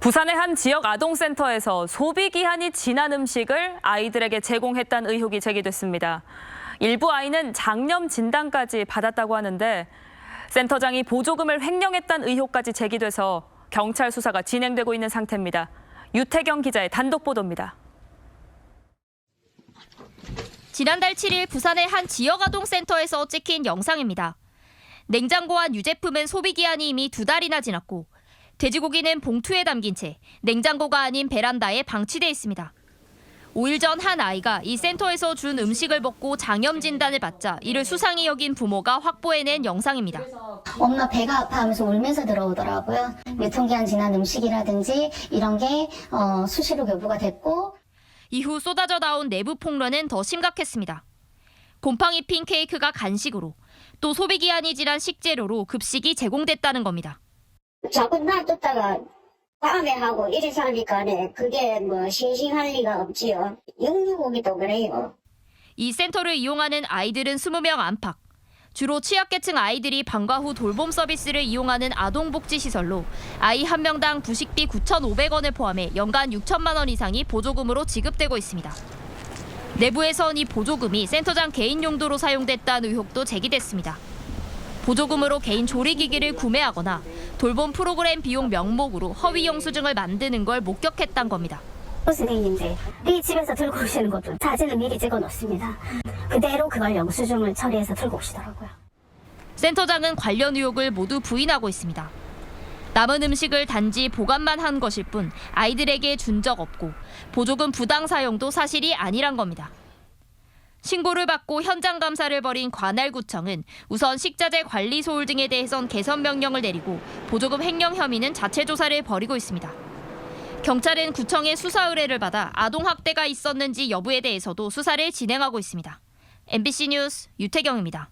부산의 한 지역 아동센터에서 소비 기한이 지난 음식을 아이들에게 제공했다는 의혹이 제기됐습니다. 일부 아이는 장염 진단까지 받았다고 하는데 센터장이 보조금을 횡령했다는 의혹까지 제기돼서 경찰 수사가 진행되고 있는 상태입니다. 유태경 기자의 단독 보도입니다. 지난달 7일 부산의 한 지역 아동센터에서 찍힌 영상입니다. 냉장고 안 유제품은 소비 기한이 이미 두 달이나 지났고 돼지고기는 봉투에 담긴 채 냉장고가 아닌 베란다에 방치돼 있습니다. 5일 전 한 아이가 이 센터에서 준 음식을 먹고 장염 진단을 받자 이를 수상히 여긴 부모가 확보해낸 영상입니다. 엄마 배가 아파하면서 울면서 들어오더라고요. 유통기한 지난 음식이라든지 이런 게 어, 수시로 교부가 됐고 이후 쏟아져 나온 내부 폭로는 더 심각했습니다. 곰팡이 핀 케이크가 간식으로 또 소비 기한이 지난 식재료로 급식이 제공됐다는 겁니다. 자꾸 놔뒀다가 다음에 하고 이래서 하니까 네, 그게 뭐 싱싱할 리가 없지요. 영유고기도 그래요. 이 센터를 이용하는 아이들은 20명 안팎. 주로 취약계층 아이들이 방과 후 돌봄 서비스를 이용하는 아동복지시설로 아이 한 명당 부식비 9,500원을 포함해 연간 6천만 원 이상이 보조금으로 지급되고 있습니다. 내부에선 이 보조금이 센터장 개인 용도로 사용됐다는 의혹도 제기됐습니다. 보조금으로 개인 조리기기를 구매하거나 돌봄 프로그램 비용 명목으로 허위 영수증을 만드는 걸 목격했단 겁니다. 선생님들 이 집에서 들고 오시는 것도 사진을 미리 찍어 놓습니다. 그대로 그걸 영수증을 처리해서 들고 오시더라고요. 센터장은 관련 의혹을 모두 부인하고 있습니다. 남은 음식을 단지 보관만 한 것일 뿐 아이들에게 준 적 없고 보조금 부당 사용도 사실이 아니란 겁니다. 신고를 받고 현장 감사를 벌인 관할구청은 우선 식자재 관리 소홀 등에 대해선 개선 명령을 내리고 보조금 횡령 혐의는 자체 조사를 벌이고 있습니다. 경찰은 구청의 수사 의뢰를 받아 아동 학대가 있었는지 여부에 대해서도 수사를 진행하고 있습니다. MBC 뉴스 유태경입니다.